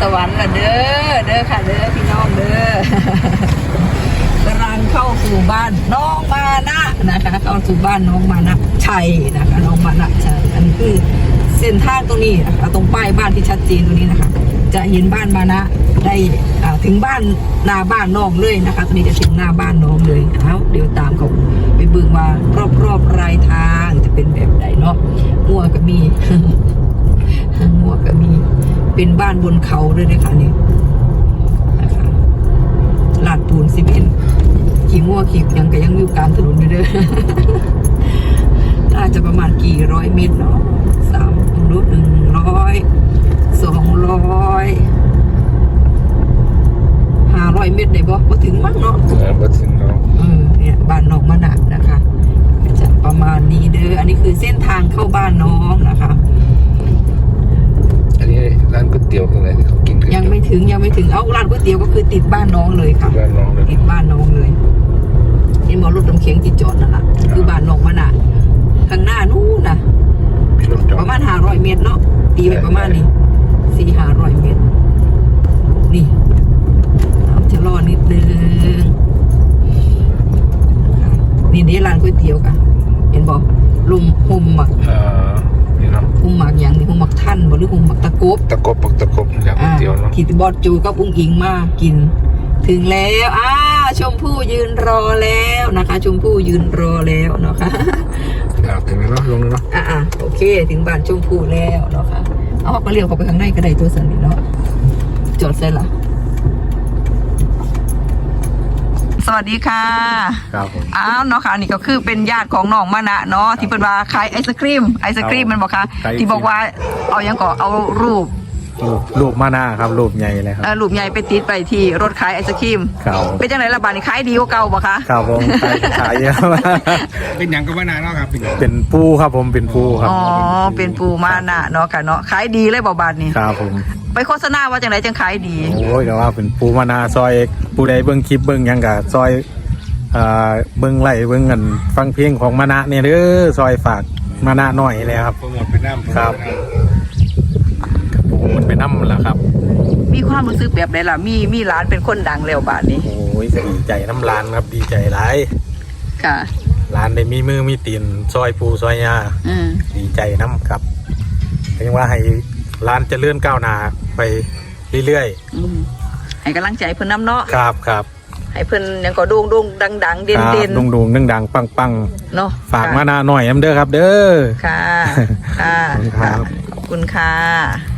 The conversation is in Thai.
สวรรค์ละเด้อเด้อค่ะเด้อพี่น้องเด้อกำลังเข้าสู่บ้านน้องมานะนะคะ เข้าสู่บ้านน้องมานะชัยนะคะ น้องมานะชัยอันคือเส้นทางตรงนี้นะคะตรงป้ายบ้านที่ชัดเจนตรงนี้นะคะ จะเห็นบ้านมานะได้ถึงบ้านหน้าบ้านน้องเลยนะคะตรงนี้จะถึงหน้าบ้านน้องเลยเอาเดี๋ยวตามเขาไปเบิ่งว่ารอบๆรายทางจะเป็นแบบไหนเนาะมัวก็มีมัวก็มี เป็นบ้านบนเขาด้วยนะคะนี่นะคะลาดปูนซีเมนต์ขี่มัวขี่ยังก็ยังอยู่กลางถนนอยู่เด้อน่าจะประมาณกี่ร้อยเมตรเนาะสามรูหนึ่งร้อยสองร้อยห้าร้อยเมตรได้บ่บ่ถึงมั้งเนาะเออมาถึงแล้วเออเนี่ยบ้านน้องมะนะนะคะจะประมาณนี้เด้ออันนี้คือเส้นทางเข้าบ้านน้องนะคะอั นนี้ร้านก๋วยเตี๋ยวตรงไหนที่เขากินกันยังไม่ถึงยังไม่ถึงเอาร้านก๋วยเตี๋ยวก็คือติดบ้านน้องเลยค่ะบ้านน้องเลยติดบ้านน้องเลยเห็นหมอรถน้ำเข็งที่จอดนั่นแหละคือบ้านน้องมะนะข้างหน้านู้นนะมีรถจอปดระมาณห้าร้อยเมตรเนาะตีไปประมาณนี้สี่ห้าร้อยเมตร นี่เอาจะรอนิดนึงนี่นี่ร้านก๋วยเตี๋ยวกันเห็นบอกลุมหุมหมักเอ่อ นี่เนาะหุมหมักอย่างนี้หุมหมักท่านบ่หรือหุมหมักตะกบตะกบปักตะกบจากก๋วยอ่าเตี๋ยวเนาะที่บอสจูกับอุ้งอิงมากิน ถึงแล้วอ้าชมพู่ยืนรอแล้วนะคะ ชมพู่ยืนรอแล้วเนาะค่ะอ่าถึงแล้วเนาะลงแล้วเนาะอะอะโอเค ถึงบ้านชมพู่แล้วเนาะค่ะเอาเขาก็เลี้ยวเข้าไปข้างในก็ได้ตัวสันนี่เนาะจอดเสร็จละ สวัสดีค่ะครับผมอ้าวเนาะค่ะนี่ก็คือเป็นญาติของน้องมานะเนาะที่เป็นว่าขายไอศครีมไอศครีมมันบอกค่ะขายไอศกรีมที่บอกว่าเอายังก่อเอารูปรูปรูปมาหน้าครับรูปใหญ่เลยครับ เอ่อรูปใหญ่ไปติดไปที่รถขายไอศครีมครับ เป็นจังไหนละบาดนี่ขายดีกว่าเก่าบ่คะครับผมขายขายเยอะมากเป็นอย่างก็ว่านานแล้วครับเป็นอย่างเป็นปูครับผมเป็นปูครับอ๋อเป็นปูมานะเนาะค่ะเนาะขายดีเลยบ่บาดนี่ ครับผม ไปโฆษณาว่าจังไหนจังขายดี โอ้ยก็ว่าเป็นปูมาหน้าซอยปูใดเบิ้งคลิปเบิ้งหยังกะซอยเอ่อเบิ้งไล่เบิ้งกันฟังเพลงของมานะเนี่ยเด้อซอยฝากมานะหน่อยเลยครับ โปรโมทเป็นน้ำครับ ปูมันไปน้ำแหละครับ มีความรู้สึกแบบไหนล่ะ มีมีร้านเป็นคนดังแล้วบาดนี้ โอ้ยก็ดีใจน้ำร้านครับดีใจหลายค่ะ ร้านได้มีมือมีตีนซอยปูซอยยาอืม ดีใจน้ำครับยังว่าให้ ร้านเจะเลื่อนก้าวหน้าไปเรื่อยอืมให้กำลังใจเพิ่นน้ำเนาะๆ ครับครับให้เพิ่นยังก็โด่งโด่งดังดังๆเด่นครับเด่นดุงดุงดังดังปังปังเนาะฝากค่ะมาหนาหน่อยน้ำเด้อครับ เด้อ ค่ะ ค่ะขอบคุณครับ ขอบคุณค่ะ